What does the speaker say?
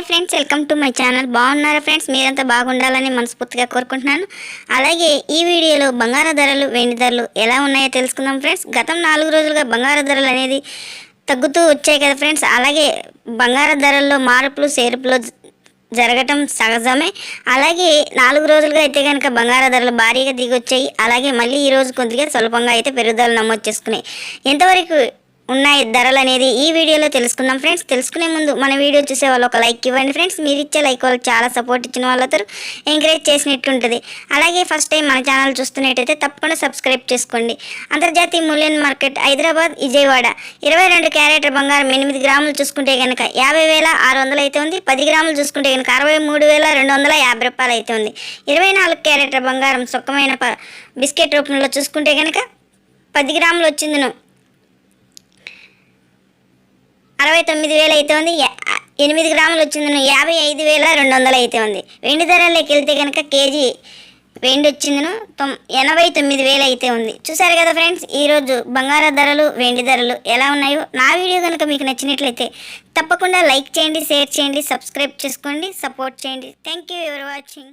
Hi friends welcome to my channel. బాగున్నారా friends? మీరంతా బాగుండాలని మనస్ఫూర్తిగా కోరుకుంటున్నాను. అలాగే ఈ వీడియోలో బంగారు ధరలు వెండి ధరలు ఎలా ఉన్నాయో తెలుసుకుందాం ఫ్రెండ్స్. గతం నాలుగు రోజులుగా బంగారు ధరలు అనేది తగ్గుతూ వచ్చాయి కదా ఫ్రెండ్స్. అలాగే బంగారు ధరల్లో మార్పులు సేర్పులు జరగటం సహజమే. అలాగే నాలుగు రోజులుగా అయితే కనుక బంగారు ధరలు భారీగా దిగొచ్చాయి. అలాగే మళ్ళీ ఈ రోజు కొద్దిగా స్వల్పంగా అయితే పెరుగుదల నమోదు చేసుకున్నాయి. ఎంతవరకు ఉన్నాయి ధరలు అనేది ఈ వీడియోలో తెలుసుకుందాం ఫ్రెండ్స్. తెలుసుకునే ముందు మన వీడియో చూసే వాళ్ళు ఒక లైక్ ఇవ్వండి ఫ్రెండ్స్. మీరు ఇచ్చే లైక్ వాళ్ళు చాలా సపోర్ట్ ఇచ్చిన వాళ్ళతో ఎంకరేజ్ చేసినట్టుంటుంది. అలాగే ఫస్ట్ టైం మన ఛానల్ చూస్తున్నట్టయితే తప్పకుండా సబ్స్క్రైబ్ చేసుకోండి. అంతర్జాతీయ మూల్యం మార్కెట్ హైదరాబాద్ విజయవాడ. ఇరవై రెండు క్యారెటర్ బంగారం ఎనిమిది గ్రాములు చూసుకుంటే కనుక యాభై వేల ఆరు వందలు అయితే ఉంది. పది గ్రాములు చూసుకుంటే కనుక అరవై మూడు వేల రెండు వందల యాభై రూపాయలు అయితే ఉంది. ఇరవై నాలుగు క్యారెటర్ బంగారం సుఖమైన బిస్కెట్ రూపంలో చూసుకుంటే కనుక పది గ్రాములు వచ్చిందిను అరవై తొమ్మిది వేలు అయితే ఉంది. యా- ఎనిమిది గ్రాములు వచ్చిందను యాభై ఐదు వేల రెండు వందలు అయితే ఉంది. వెండి ధరలోకి వెళ్తే కనుక కేజీ వెండి వచ్చిందను తొమ్ ఎనభై తొమ్మిది వేలు అయితే ఉంది. చూసారు కదా ఫ్రెండ్స్ ఈరోజు బంగార ధరలు వెండి ధరలు ఎలా ఉన్నాయో? నా వీడియో కనుక మీకు నచ్చినట్లయితే తప్పకుండా లైక్ చేయండి షేర్ చేయండి సబ్స్క్రైబ్ చేసుకోండి సపోర్ట్ చేయండి. Thank you ever watching